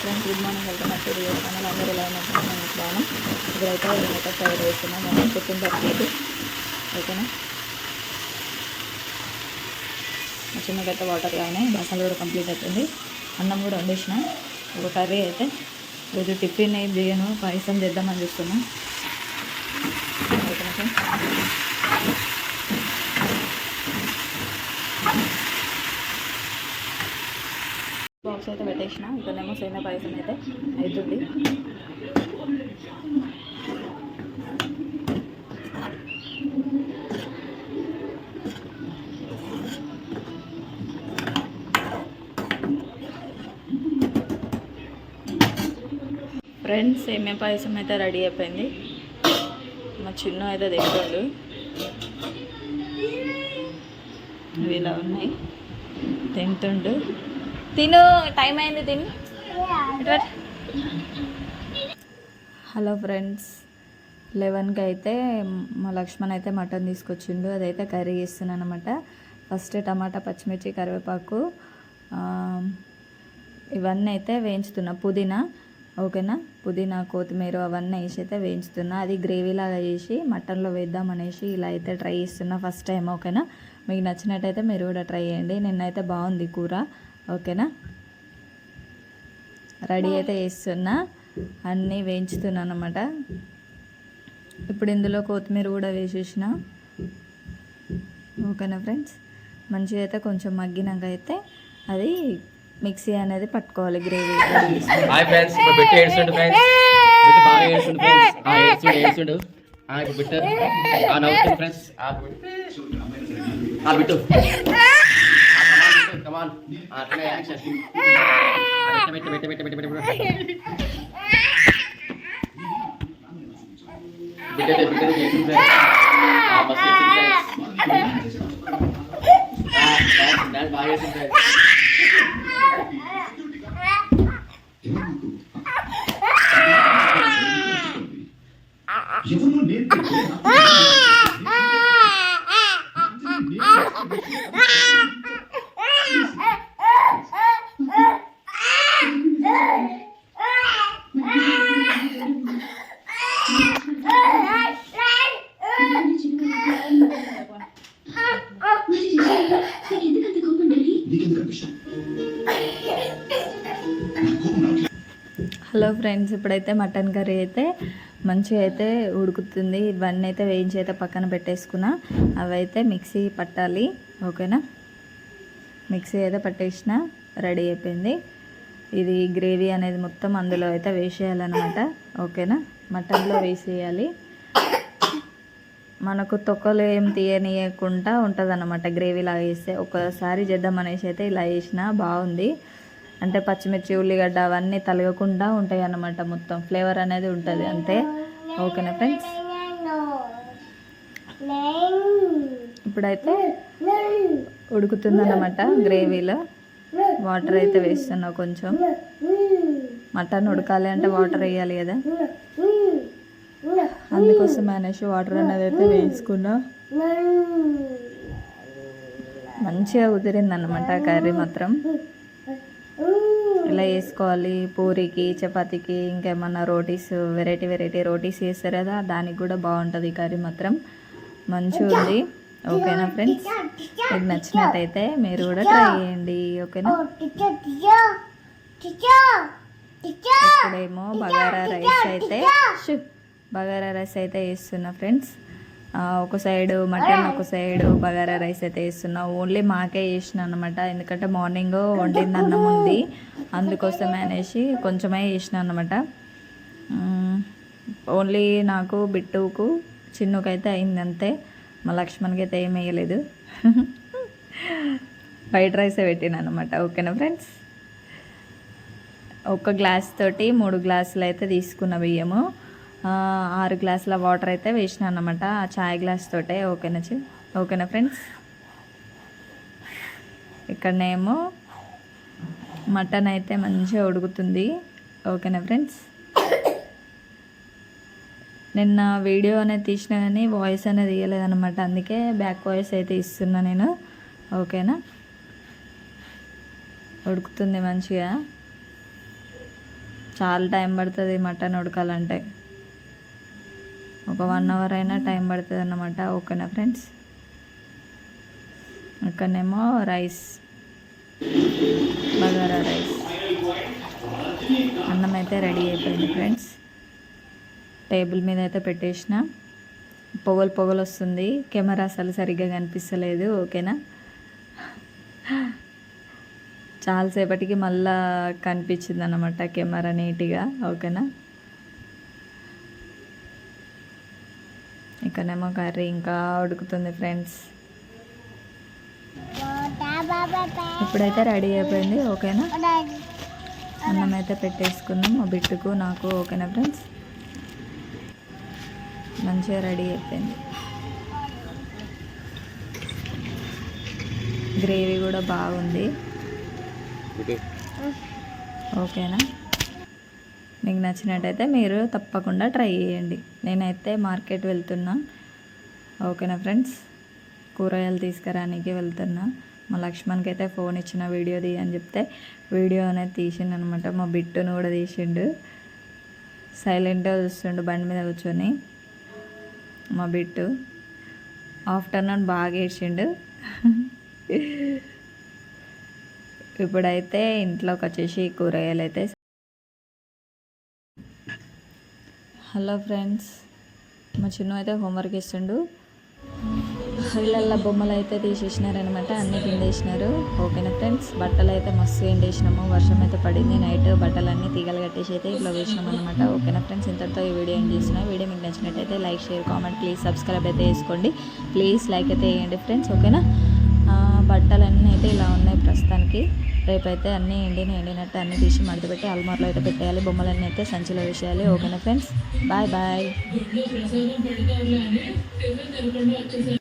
Friends good morning welcome to Rio channel అందరూ ఎలా ఉన్నట్టు నేను ఇట్లాను ఇప్పుడైతే ఉల్లిగడ్డ ఫ్రై వేస్తున్నాం మనం కుట్టిన తప్పేది ఓకేనా? మా వాటర్ కానీ మసాలా కూడా కంప్లీట్ అవుతుంది అన్నం కూడా వండేసిన. ఒక కర్రీ అయితే. రోజు టిఫిన్ ఏం చేయను పాయసం చేద్దామని చూస్తున్నా ఓకేనా ఫ్రెండ్స్ బాక్స్ అయితే పెట్టేసిన. ఇక్కడనేమో సేమియా పాయసం అయితే అవుతుంది ఫ్రెండ్స్ సేమే పాయసం అయితే రెడీ అయిపోయింది. మా చిన్న అయితే దిగుతాడు ఇవి ఇలా ఉన్నాయి. తింటుండు. తిను టైం అయింది తిను. హలో ఫ్రెండ్స్ లెవెన్కి అయితే మా లక్ష్మణ్ అయితే మటన్ తీసుకొచ్చిండు. అదైతే కర్రీ చేస్తున్నాను అనమాట ఫస్ట్ టమాటా పచ్చిమిర్చి కరివేపాకు ఇవన్నీ అయితే వేయించుతున్నా. పుదీనా ఓకేనా? పుదీనా కొత్తిమీర అవన్నీ వేసి అయితే వేయించుతున్నా. అది గ్రేవీ లాగా చేసి మటన్లో వేద్దాం అనేసి ఇలా అయితే ట్రై చేస్తున్నా ఫస్ట్ టైం ఓకేనా? మీకు నచ్చినట్టయితే మీరు కూడా ట్రై చేయండి. నిన్నైతే బాగుంది కూర. ఓకేనా? రెడీ అయితే వేస్తున్నా. అన్నీ వేయించుతున్నాను అనమాట ఇప్పుడు ఇందులో కొత్తిమీర కూడా వేసేసిన. ఓకేనా ఫ్రెండ్స్? మంచిగా అయితే కొంచెం మగ్గినాక అయితే అది మిక్సీ అనేది పట్టుకోవాలి గ్రేవీ. హాయ్ ఫ్రెండ్స్ ఇప్పుడు ఏడుస్తుండు ఫ్రెండ్స్ బాగా ఏడుస్తుండు ఫ్రెండ్స్ ఆ ఏడుస్తుండు ఏడుస్తుండు. ఆ ఇప్పుడు ఆ నవ్వుతుంది ఫ్రెండ్స్ ఆ కమాన్ అట్లనే యాక్షన్ బాగా చేసింది హలో ఫ్రెండ్స్ ఇప్పుడైతే మటన్ కర్రీ అయితే మంచిగా అయితే ఉడుకుతుంది. ఇవన్నీ అయితే వేయించి అయితే పక్కన పెట్టేసుకున్నా. అవైతే మిక్సీ పట్టాలి. ఓకేనా? మిక్సీ అయితే పట్టేసిన రెడీ అయిపోయింది. ఇది గ్రేవీ అనేది మొత్తం అందులో అయితే వేసేయాలన్నమాట. ఓకేనా? మటన్లో వేసేయాలి. మనకు తొక్కలు ఏం తీయనీయకుండా ఉంటుంది అన్నమాట గ్రేవీ లాగా వేస్తే ఒకసారి చేద్దాం అనేసి అయితే ఇలా వేసిన బాగుంది. అంటే పచ్చిమిర్చి ఉల్లిగడ్డ అవన్నీ తలగకుండా ఉంటాయి అన్నమాట మొత్తం. ఫ్లేవర్ అనేది ఉంటుంది అంతే. ఓకేనా ఫ్రెండ్స్? ఇప్పుడైతే ఉడుకుతుందన్నమాట గ్రేవీలో. వాటర్ అయితే వేస్తున్నావు కొంచెం. మటన్ ఉడకాలి అంటే వాటర్ వేయాలి కదా. అందుకోసం అనేసి వాటర్ అనేది అయితే వేసుకున్నా మంచిగా కుదిరింది అనమాట కర్రీ మాత్రం. ఇలా వేసుకోవాలి? పూరికి చపాతీకి ఇంకేమన్నా రోటీస్ వెరైటీ వెరైటీ రోటీస్ చేస్తారు? కదా దానికి కూడా బాగుంటుంది కర్రీ మాత్రం. మంచిగా ఉంది. ఓకేనా ఫ్రెండ్స్? మీకు నచ్చినట్టయితే మీరు కూడా ట్రై చేయండి. ఓకేనా? ఇప్పుడేమో బగారా రైస్ అయితే బగారా రైస్ అయితే వేస్తున్నా ఫ్రెండ్స్. ఒక సైడ్ మటన్ ఒక సైడ్ బగారా రైస్ అయితే వేస్తున్నా. ఓన్లీ మాకే వేసిన అనమాట ఎందుకంటే మార్నింగ్ వండింది అన్నం ఉంది. అందుకోసమే అనేసి కొంచెమే వేసిన అనమాట ఓన్లీ నాకు బిట్టుకు చిన్నుకైతే అయింది అంతే. మా లక్ష్మణ్కి అయితే ఏం వేయలేదు. వైట్ రైసే పెట్టిన అనమాట ఓకేనా ఫ్రెండ్స్? ఒక గ్లాస్ తోటి మూడు గ్లాసులు అయితే తీసుకున్న బియ్యము. ఆరు గ్లాసుల వాటర్ అయితే వేసిన అనమాట ఆ చాయ్ గ్లాస్ తోటే ఓకేనా చి? ఓకేనా ఫ్రెండ్స్? ఇక్కడనేమో మటన్ అయితే మంచిగా ఉడుకుతుంది. ఓకేనా ఫ్రెండ్స్? నిన్న వీడియో అనేది తీసిన కానీ వాయిస్ అనేది ఇవ్వలేదన్నమాట అందుకే బ్యాక్ వాయిస్ అయితే ఇస్తున్నా నేను. ఓకేనా? ఉడుకుతుంది మంచిగా. చాలా టైం పడుతుంది మటన్ ఉడకాలంటే. ఒక వన్ అవర్ అయినా టైం పడుతుంది అన్నమాట ఓకేనా ఫ్రెండ్స్ ఇక్కడనేమో రైస్ బగారా రైస్ అన్నం అయితే రెడీ అయిపోయింది ఫ్రెండ్స్ టేబుల్ మీద అయితే పెట్టేసిన. పొగలు పొగలు వస్తుంది. కెమెరా అసలు సరిగ్గా కనిపిస్తలేదు. ఓకేనా? చాలాసేపటికి మళ్ళా కనిపించింది అన్నమాట కెమెరా నీట్గా. ఓకేనా? ఇక్కడేమో కర్రీ ఇంకా ఉడుకుతుంది ఫ్రెండ్స్. ఇప్పుడైతే రెడీ అయిపోయింది ఓకేనా? అన్నం అయితే పెట్టేసుకున్నాం మా బిట్టుకు నాకు ఓకేనా ఫ్రెండ్స్? మంచిగా రెడీ అయిపోయింది. గ్రేవీ కూడా బాగుంది. ఓకేనా? మీకు నచ్చినట్టయితే మీరు తప్పకుండా ట్రై చేయండి. నేనైతే మార్కెట్ వెళ్తున్నా. ఓకేనా ఫ్రెండ్స్? కూరగాయలు తీసుకురానికి వెళ్తున్నా. మా లక్ష్మణ్కి అయితే ఫోన్ ఇచ్చిన వీడియో తీ అని చెప్తే వీడియో అనేది తీసిండు అనమాట మా బిట్టును కూడా తీసిండు. సైలెంట్గా చూస్తుండు బండి మీద కూర్చొని. మా బిట్టు ఆఫ్టర్నూన్ బాగా వేసిండు ఇప్పుడైతే ఇంట్లోకి వచ్చేసి కూరగాయలు అయితే హలో ఫ్రెండ్స్ మా చిన్న అయితే హోంవర్క్ ఇస్తుండు ఇళ్ళల్లో బొమ్మలు అయితే తీసేసినారనమాట అన్నీ తిండేసినారు ఓకేనా ఫ్రెండ్స్? బట్టలు అయితే మస్తు ఎండేసినాము వర్షం అయితే పడింది. నైట్ బట్టలన్నీ తీగలు కట్టేసి అయితే ఇట్లా వేసినాం అనమాట ఓకేనా ఫ్రెండ్స్? ఇంతటితో ఈ వీడియో ఏం చేసిన వీడియో మీకు నచ్చినట్టయితే like share comment please subscribe అయితే వేసుకోండి ప్లీజ్ లైక్ అయితే వేయండి ఫ్రెండ్స్. ఓకేనా? బట్టలన్నీ అయితే ఇలా ఉన్నాయి ప్రస్తుతానికి. రేపైతే అన్నీ ఎండిన ఎండినట్టు అన్నీ తీసి మడతపెట్టి అల్మార్లో అయితే పెట్టేయాలి. బొమ్మలన్నీ అయితే సంచిలో వేసేయాలి. ఓకేనా ఫ్రెండ్స్? Bye bye.